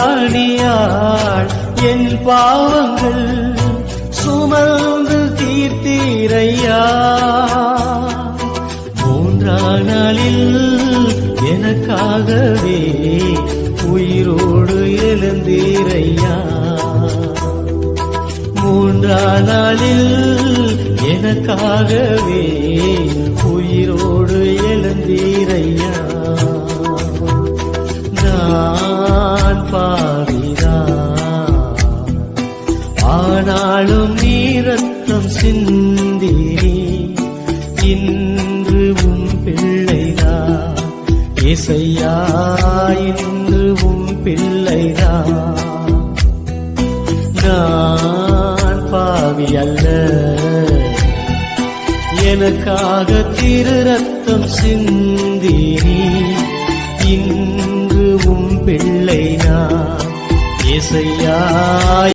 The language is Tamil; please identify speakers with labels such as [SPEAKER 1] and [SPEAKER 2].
[SPEAKER 1] ராணியாள் என் பாவங்கள் சுமந்து தீர்த்தீரையா. மூன்றானாளில் எனக்காகவே உயிரோடு எழுந்தீரையா. மூன்றானாளில் எனக்காகவே பாவிரா ஆனாலும் நீரத்தம் சிந்திரி இன்று உம் பிள்ளைதா. இசையா இன்று உம் பிள்ளைதா. நான் பாவி அல்ல. எனக்காக திரு ரத்தம் சிந்தினி. இன்று உம் பிள்ளை நான் இசையா